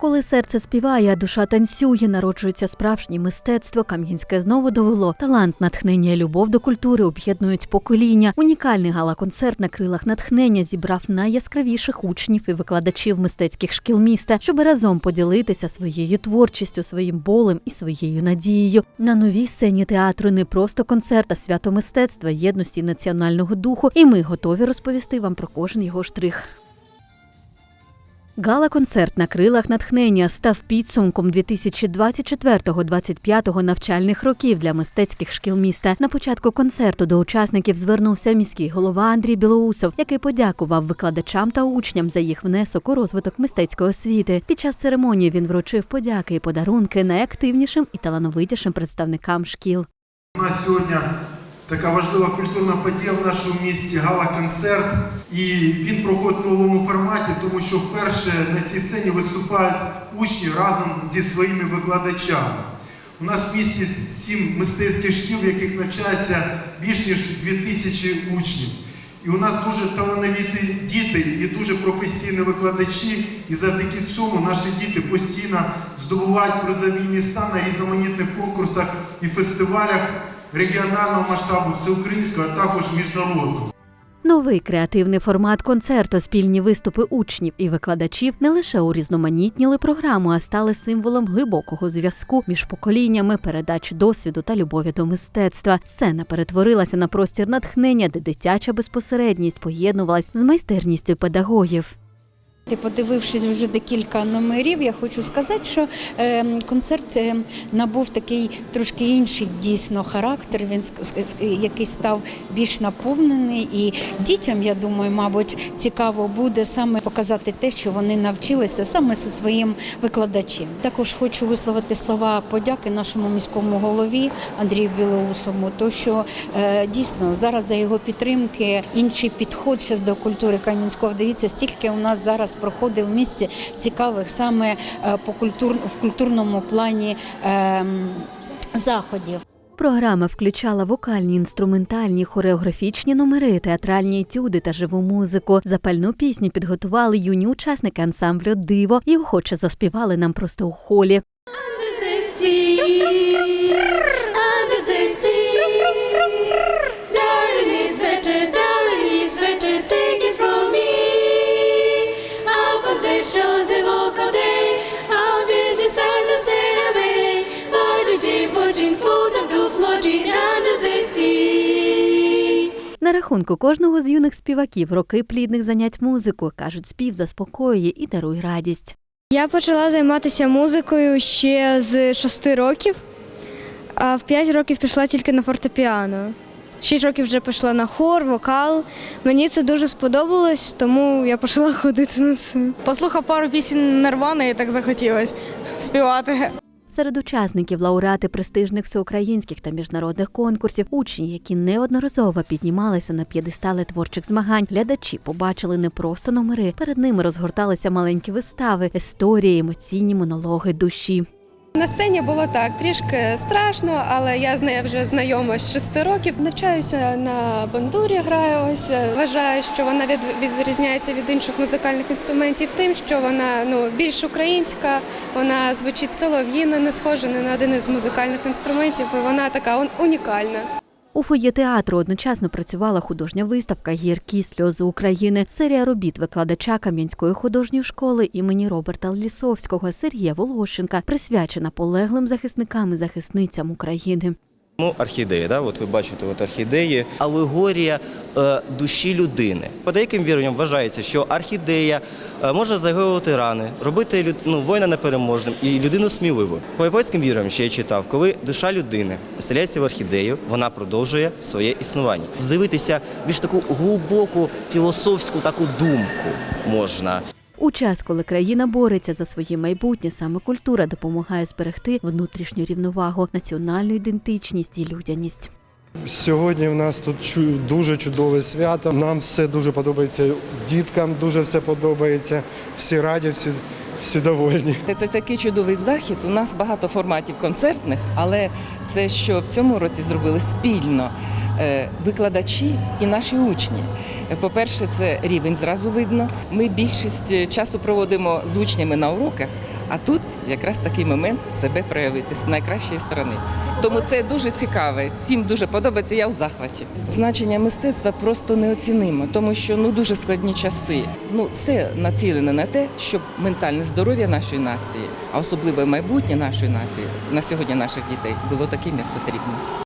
Коли серце співає, а душа танцює, народжується справжнє мистецтво. Кам'янське знову довело талант, натхнення любов до культури об'єднують покоління. Унікальний гала-концерт на крилах натхнення зібрав найяскравіших учнів і викладачів мистецьких шкіл міста, щоб разом поділитися своєю творчістю, своїм болем і своєю надією. На новій сцені театру не просто концерт, а свято мистецтва, єдності національного духу. І ми готові розповісти вам про кожен його штрих. Гала-концерт на крилах натхнення став підсумком 2024-2025 навчальних років для мистецьких шкіл міста. На початку концерту до учасників звернувся міський голова Андрій Білоусов, який подякував викладачам та учням за їх внесок у розвиток мистецької освіти. Під час церемонії він вручив подяки і подарунки найактивнішим і талановитішим представникам шкіл. У нас сьогодні така важлива культурна подія в нашому місті гала-концерт. І він проходить в новому форматі, тому що вперше на цій сцені виступають учні разом зі своїми викладачами. У нас в місті сім мистецьких шкіл, в яких навчається більш ніж 2000 учнів. І у нас дуже талановиті діти і дуже професійні викладачі. І завдяки цьому наші діти постійно здобувають призові міста на різноманітних конкурсах і фестивалях регіонального масштабу, всеукраїнського, а також міжнародного. Новий креативний формат концерту, спільні виступи учнів і викладачів не лише урізноманітніли програму, а стали символом глибокого зв'язку між поколіннями, передачі досвіду та любові до мистецтва. Сцена перетворилася на простір натхнення, де дитяча безпосередність поєднувалась з майстерністю педагогів. Ти подивившись вже декілька номерів, я хочу сказати, що е, концерт е, набув такий трошки інший дійсно характер. Він який став більш наповнений, і дітям, я думаю, мабуть, цікаво буде саме показати те, що вони навчилися саме зі своїм викладачем. Також хочу висловити слова подяки нашому міському голові Андрію Білоусому, то що е, дійсно зараз за його підтримки інший підход ще до культури Кам'янського. Дивіться, стільки у нас зараз проходить в місті цікавих саме е, по культур в культурному плані ем, заходів. Програма включала вокальні, інструментальні, хореографічні номери, театральні етюди та живу музику. Запальну пісню підготували юні учасники ансамблю Диво і охоче заспівали нам просто у холі. Under the start to sail away? Why did you putting food up to floating under the sea? На рахунку кожного з юних співаків роки плідних занять музикою кажуть, спів заспокоює і дарує радість. Я почала займатися музикою ще з шести років, а в п'ять років пішла тільки на фортепіано. Шість років вже пішла на хор, вокал. Мені це дуже сподобалось, тому я почала ходити на це. Послухав пару пісень Нирвани і так захотілося співати. Серед учасників лауреати престижних всеукраїнських та міжнародних конкурсів, учні, які неодноразово піднімалися на п'єдестали творчих змагань, глядачі побачили не просто номери. Перед ними розгорталися маленькі вистави, історії, емоційні монологи душі. На сцені було так трішки страшно, але я з нею вже знайома з шести років. Навчаюся на бандурі, граю ось. Вважаю, що вона від, відрізняється від інших музикальних інструментів тим, що вона ну більш українська, вона звучить солов'їна, не схожа ні на один із музикальних інструментів. і Вона така ун- унікальна. У фоє театру одночасно працювала художня виставка Гіркі сльози України, серія робіт викладача Кам'янської художньої школи імені Роберта Лісовського Сергія Волощенка, присвячена полеглим захисникам і захисницям України. Ну, орхідеї, да? от ви бачите от орхідеї, алегорія е, душі людини. По деяким віруванням вважається, що орхідея е, може загоювати рани, робити ну, воїна непереможним і людину сміливою. По японським віруванням ще я читав, коли душа людини оселяється в орхідею, вона продовжує своє існування. Дивитися більш таку глибоку філософську таку думку можна. У час, коли країна бореться за своє майбутнє, саме культура допомагає зберегти внутрішню рівновагу, національну ідентичність і людяність. Сьогодні в нас тут чу- дуже чудове свято. Нам все дуже подобається. Діткам дуже все подобається. Всі раді, всі, всі довольні. Це такий чудовий захід. У нас багато форматів концертних, але це, що в цьому році зробили спільно викладачі і наші учні. Е, По-перше, це рівень зразу видно. Ми більшість часу проводимо з учнями на уроках, А тут якраз такий момент себе проявити з найкращої сторони. Тому це дуже цікаво. Всім дуже подобається. Я у захваті. Значення мистецтва просто неоцінимо, тому що ну дуже складні часи. Ну це націлене на те, щоб ментальне здоров'я нашої нації, а особливо майбутнє нашої нації на сьогодні наших дітей було таким, як потрібно.